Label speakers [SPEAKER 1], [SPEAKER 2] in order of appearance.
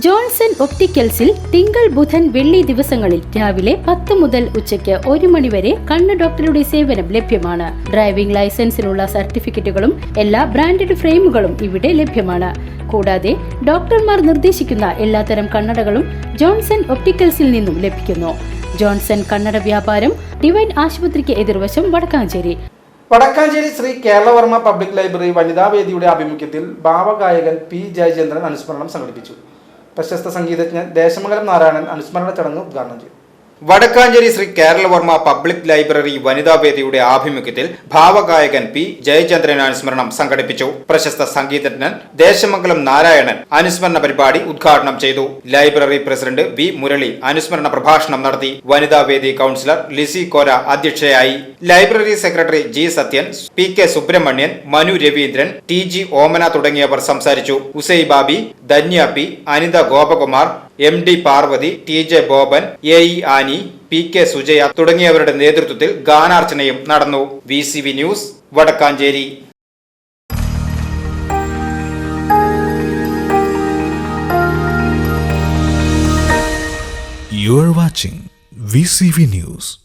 [SPEAKER 1] Johnson ഒപ്റ്റിക്കൽസിൽ തിങ്കൾ ബുധൻ വെള്ളി ദിവസങ്ങളിൽ രാവിലെ പത്ത് മുതൽ ഉച്ചയ്ക്ക് ഒരു മണിവരെ കണ്ണ് ഡോക്ടറുടെ സേവനം ലഭ്യമാണ്. ഡ്രൈവിംഗ് ലൈസൻസിനുള്ള സർട്ടിഫിക്കറ്റുകളും എല്ലാ ബ്രാൻഡഡ് ഫ്രെയിമുകളും ഇവിടെ ലഭ്യമാണ്. കൂടാതെ ഡോക്ടർമാർ നിർദ്ദേശിക്കുന്ന എല്ലാത്തരം കണ്ണടകളും ജോൺസൺ ഒപ്റ്റിക്കൽസിൽ നിന്നും ലഭിക്കുന്നു. ജോൺസൺ കണ്ണട വ്യാപാരം ഡിവൈൻ ആശുപത്രിക്ക് എതിർവശം വടക്കാഞ്ചേരി.
[SPEAKER 2] വടക്കാഞ്ചേരി ശ്രീ കേരളവർമ്മ പബ്ലിക് ലൈബ്രറി വനിതാ വേദിയുടെ ആഭിമുഖ്യത്തിൽ ഭാവഗായകൻ പി ജയചന്ദ്രൻ അനുസ്മരണം സംഘടിപ്പിച്ചു. പ്രശസ്ത സംഗീതജ്ഞൻ ദേശമംഗലം നാരായണൻ അനുസ്മരണ ചടങ്ങ് ഉദ്ഘാടനം ചെയ്തു
[SPEAKER 3] വടക്കാഞ്ചേരി ശ്രീ കേരളവർമ്മ പബ്ലിക് ലൈബ്രറി വനിതാവേദിയുടെ ആഭിമുഖ്യത്തിൽ ഭാവഗായകൻ പി ജയചന്ദ്രൻ അനുസ്മരണം സംഘടിപ്പിച്ചു. പ്രശസ്ത സംഗീതജ്ഞൻ ദേശമംഗലം നാരായണൻ അനുസ്മരണ പരിപാടി ഉദ്ഘാടനം ചെയ്തു. ലൈബ്രറി പ്രസിഡന്റ് വി മുരളി അനുസ്മരണ പ്രഭാഷണം നടത്തി. വനിതാവേദി കൌൺസിലർ ലിസി കോര അധ്യക്ഷയായി. Library secretary G Sathyan P K Subramanian Manu Raveendran T G Omana തുടങ്ങിയവർ സംസാരിച്ചു. ഉസൈ ബാബി Dhanya P Anitha Gopakumar M D Parvathy T J Boban A E Annie P K Sujaya തുടങ്ങിയവരുടെ നേതൃത്വത്തിൽ ഗാനാർച്ചനയും നടന്നു V C V news Vadakkanchery
[SPEAKER 4] You are watching VCV News.